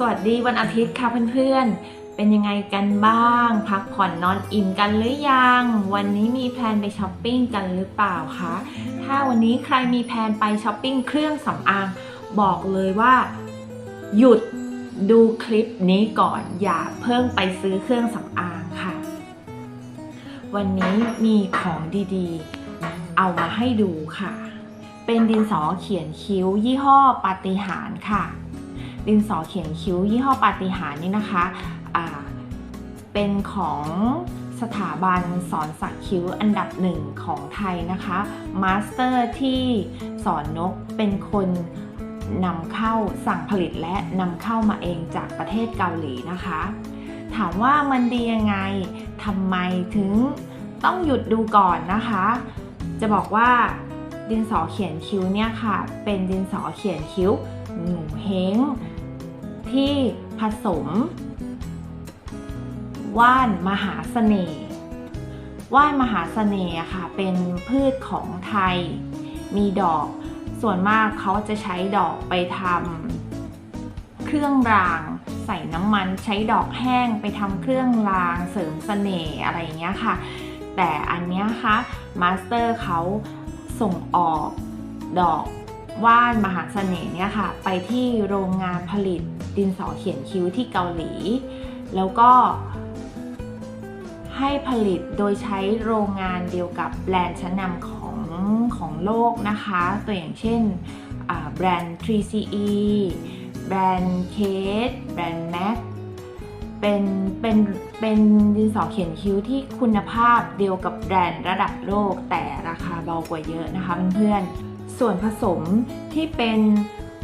สวัสดีวันอาทิตย์ค่ะเพื่อนๆ เป็นยังไงกันบ้าง พักผ่อนนอนอิ่มกันหรือยัง วันนี้มีแพลนไปช้อปปิ้งกันหรือเปล่าคะ ถ้าวันนี้ใครมีแพลนไปช้อปปิ้งเครื่องสำอาง บอกเลยว่า หยุดดูคลิปนี้ก่อน อย่าเพิ่งไปซื้อเครื่องสำอางค่ะ วันนี้มีของดีๆ เอามาให้ดูค่ะ เป็นดินสอเขียนคิ้วยี่ห้อปาฏิหารค่ะ ดินสอเขียนคิ้ว ยี่ห้อปาฏิหาริย์นี่นะคะเป็นของสถาบันสอนสักคิ้วอันดับหนึ่งของไทยนะคะมาสเตอร์ที่สอนนกเป็นคนนำเข้าสั่งผลิตและนำเข้ามาเองจากประเทศเกาหลีนะคะ ถามว่ามันดียังไงทำไมถึงต้องหยุดดูก่อนนะคะ จะบอกว่าดินสอเขียนคิ้วเนี่ยค่ะ เป็นดินสอเขียนคิ้วหนูเฮง ที่ผสม ว่านมหาเสน่ห์ว่านมหาเสน่ห์ค่ะ เป็นพืชของไทย มีดอก ส่วนมากเขาจะใช้ดอกไปทำเครื่องราง ใส่น้ำมันใช้ดอกแห้งไปทำเครื่องรางเสริมเสน่ห์อะไรอย่างเงี้ยค่ะ แต่อันเนี้ยค่ะมาสเตอร์เขาส่งออกดอก ว่านมหาเสน่ห์เนี่ยค่ะ ไปที่โรงงานผลิตดินสอเขียนคิ้วที่เกาหลี แล้วก็ให้ผลิตโดยใช้โรงงานเดียวกับแบรนด์ชั้นนำของของโลกนะคะ ตัวอย่างเช่นแบรนด์ 3CE แบรนด์ Kate แบรนด์ MAC เป็นเป็นเป็นดินสอเขียนคิ้วที่คุณภาพเดียวกับแบรนด์ระดับโลกแต่ราคาเบากว่าเยอะนะคะเพื่อนๆ ส่วนผสมที่เป็น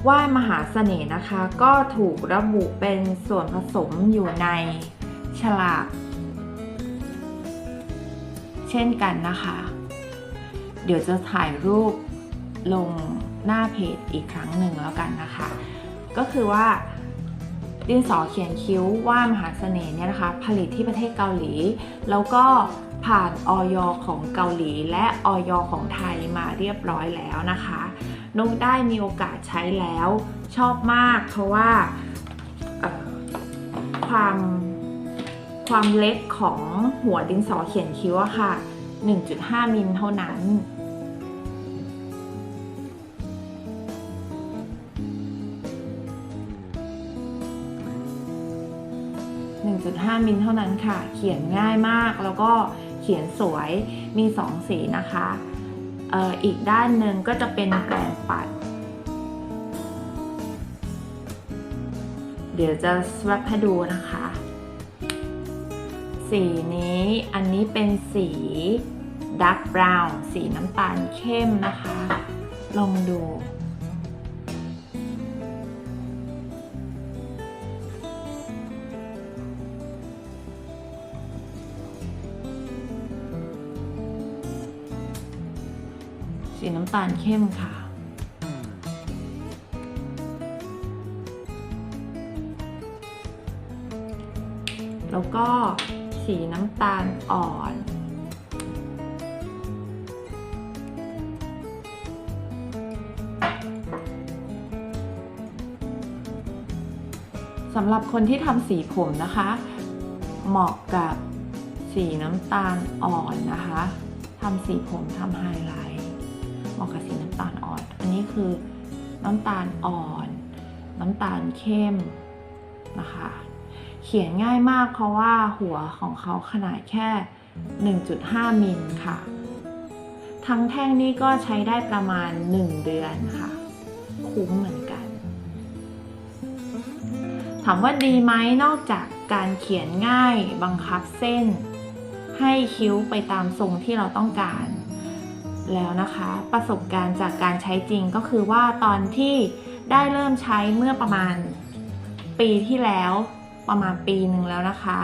ว่านมหาเสน่ห์นะคะ ก็ถูกระบุเป็นส่วนผสมอยู่ในฉลาก เช่นกันนะคะ เดี๋ยวจะถ่ายรูปลงหน้าเพจอีกครั้งหนึ่งแล้วกันนะคะ ก็คือว่าดินสอเขียนคิ้วว่านมหาเสน่ห์เนี่ยนะคะ ผลิตที่ประเทศเกาหลี แล้วก็ ผ่านออยของเกาหลี และออยของไทยมาเรียบร้อยแล้วนะคะนกได้มีโอกาสใช้แล้วชอบมาก เพราะว่าความความเล็กของหัวดินสอเขียนคิ้วอะค่ะ 1.5 มิลเท่านั้น 1.5 มิลเท่านั้นค่ะ เขียนง่ายมากแล้วก็ เขียนสวยมี2สีนะคะเอ่ออีกด้านหนึ่งก็จะเป็นแปรงปัด เดี๋ยวจะสว a ปให้ดูนะคะ สีนี้อันนี้เป็นสีดักบราวน์สีน้ำตาลเข้มนะคะ ลองดู สีน้ำตาลเข้มค่ะ แล้วก็สีน้ำตาลอ่อน สำหรับคนที่ทำสีผมนะคะ เหมาะกับสีน้ำตาลอ่อนนะคะทำสีผมทำไฮไลท์ มาะกับสีน้ำตาลอ่อน อันนี้คือน้ำตาลอ่อน น้ำตาลเข้มนะคะ เขียนง่ายมากเพราะว่าหัวของเขาขนาดแค่ 1.5 มิลค่ะ ทั้งแท่งนี้ก็ใช้ได้ประมาณ 1 เดือนค่ะ คุ้มเหมือนกัน ถามว่าดีไหมนอกจากการเขียนง่ายบังคับเส้น ให้คิ้วไปตามทรงที่เราต้องการ แล้วนะคะ ประสบการณ์จากการใช้จริงก็คือว่าตอนที่ได้เริ่มใช้เมื่อประมาณปีที่แล้วประมาณปีหนึ่งแล้วนะคะ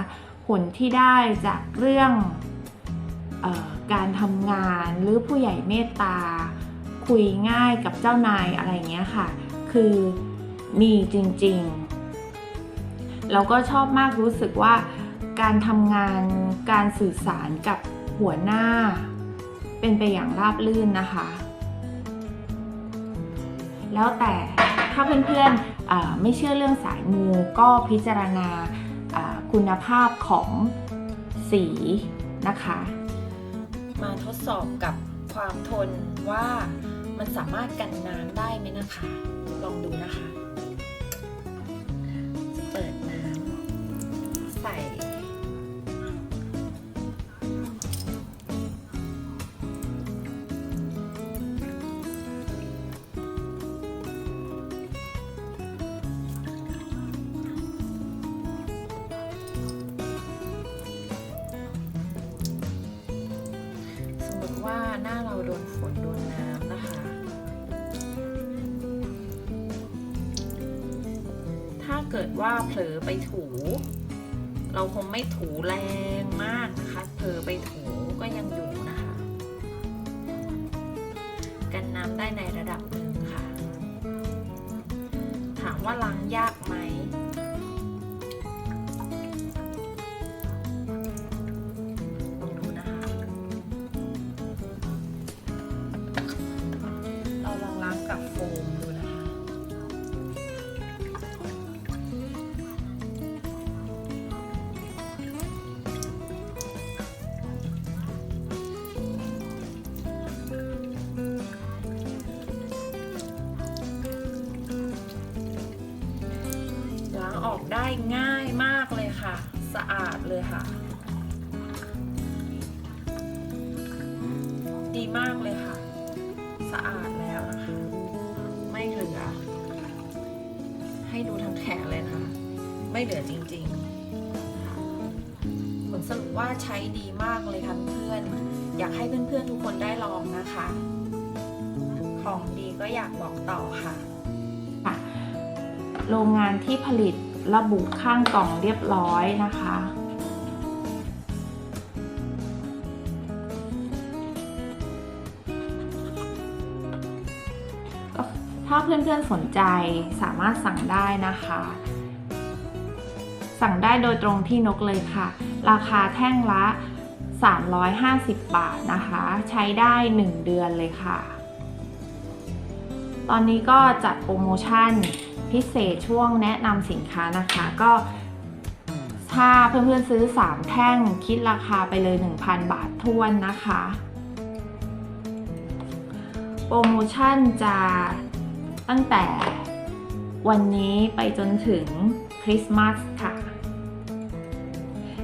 ผลที่ได้จากเรื่องออการทำงานหรือผู้ใหญ่เมตตา คุยง่ายกับเจ้านายอะไรเงี้ยค่ะ คือมีจริงๆ แล้วก็ชอบมากรู้สึกว่าการทำงานการสื่อสารกับหัวหน้า เป็นไปอย่างราบรื่นนะคะ แล้วแต่ถ้าเพื่อนๆไม่เชื่อเรื่องสายมูก็พิจารณาคุณภาพของสีนะคะ มาทดสอบกับความทนว่ามันสามารถกันน้ำได้ไหมนะคะ ลองดูนะคะ ว่าหน้าเราโดนฝนโดนน้ำนะคะ ถ้าเกิดว่าเผลอไปถู เราคงไม่ถูแรงมากนะคะ เผลอไปถูก็ยังอยู่นะคะ กันน้ำได้ในระดับหนึ่งค่ะ ถามว่าล้างยาก ง่ายมากเลยค่ะ สะอาดเลยค่ะ ดีมากเลยค่ะ สะอาดแล้วนะคะไม่เหลือ ให้ดูทั้งแขนเลยนะคะ ไม่เหลือจริงๆผลสรุปว่าใช้ดีมากเลยค่ะเพื่อนอยากให้เพื่อนๆทุกคนได้ลองนะคะ ของดีก็อยากบอกต่อค่ะโรงงานที่ผลิต ระบุข้างกล่องเรียบร้อยนะคะ ถ้าเพื่อนๆสนใจสามารถสั่งได้นะคะ สั่งได้โดยตรงที่นกเลยค่ะ ราคาแท่งละ 350 บาทนะคะ ใช้ได้ 1 เดือนเลยค่ะ ตอนนี้ก็จัดโปรโมชั่น พิเศษช่วงแนะนำสินค้านะคะ ก็ถ้าเพื่อนๆซื้อ 3 แท่งคิดราคาไปเลย 1,000 บาททวนนะคะ โปรโมชั่นจะตั้งแต่วันนี้ไปจนถึงคริสต์มาสค่ะ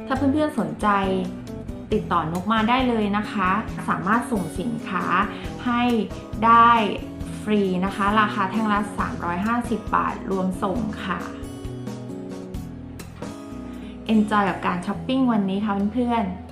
ถ้าเพื่อนๆสนใจติดต่อนกมาได้เลยนะคะ สามารถส่งสินค้าให้ได้ ฟรีนะคะ ราคาแท่งละ 350 บาท รวมส่งค่ะ Enjoy กับการช้อปปิ้งวันนี้ค่ะเพื่อนๆ